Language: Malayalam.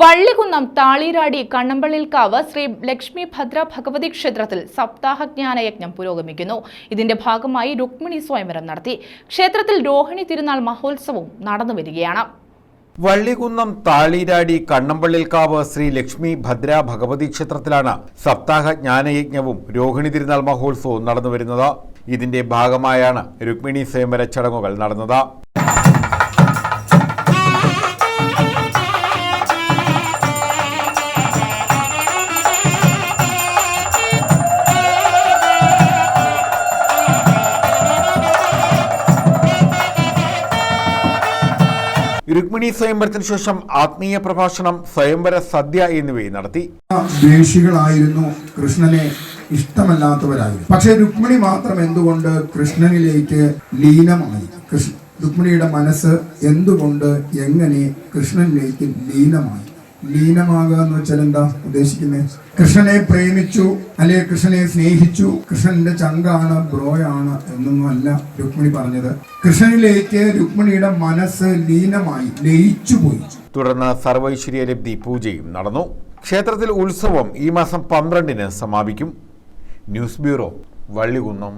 വള്ളികുന്നം താളിരാടി കണ്ണമ്പള്ളിൽക്കാവ് ശ്രീ ലക്ഷ്മി ഭദ്ര ഭഗവതി ക്ഷേത്രത്തിൽ സപ്താഹജ്ഞാന യജ്ഞം പുരോഗമിക്കുന്നു. ഇതിന്റെ ഭാഗമായി രുക്മിണി സ്വയംവരം നടത്തി. ക്ഷേത്രത്തിൽ രോഹിണി തിരുനാൾ മഹോത്സവവും നടന്നു വരികയാണ്. വള്ളികുന്നം താളിരാടി കണ്ണമ്പള്ളിൽക്കാവ് ശ്രീ ലക്ഷ്മി ഭദ്ര ഭഗവതി ക്ഷേത്രത്തിലാണ് സപ്താഹ ജ്ഞാനയജ്ഞവും രോഹിണി തിരുനാൾ മഹോത്സവവും നടന്നുവരുന്നത് ഇതിന്റെ ഭാഗമായാണ് രുക്മിണി സ്വയംവര ചടങ്ങുകൾ നടന്നത്. രുക്മിണി സ്വയംവരത്തിന് ശേഷം ആത്മീയ പ്രഭാഷണം സ്വയംവര സദ്യ എന്നിവയും നടത്തി. ദ്വേഷികളായിരുന്നു കൃഷ്ണനെ ഇഷ്ടമല്ലാത്തവരായിരുന്നു. പക്ഷെ രുക്മിണി മാത്രം എന്തുകൊണ്ട് കൃഷ്ണനിലേക്ക് ലീനമായി? രുക്മിണിയുടെ മനസ്സ് എന്തുകൊണ്ട് എങ്ങനെ കൃഷ്ണനിലേക്ക് ലീനമായി? ലീനമാകുക എന്ന് വെച്ചാൽ എന്താ ഉദ്ദേശിക്കുന്നത് കൃഷ്ണനെ പ്രേമിച്ചു അല്ലെ കൃഷ്ണനെ സ്നേഹിച്ചു കൃഷ്ണന്റെ ചങ്കാണ് ബ്രോയാണ് എന്നൊന്നും അല്ല രുക്മിണി പറഞ്ഞത്. കൃഷ്ണനിലേക്ക് രുക്മിണിയുടെ മനസ്സ് ലീനമായി ലയിച്ചുപോയി തുടർന്ന് സർവൈശ്വര്യലബ്ധി പൂജയും നടന്നു. ക്ഷേത്രത്തിൽ ഉത്സവം ഈ മാസം പന്ത്രണ്ടിന് സമാപിക്കും. News bureau Vallikunnam.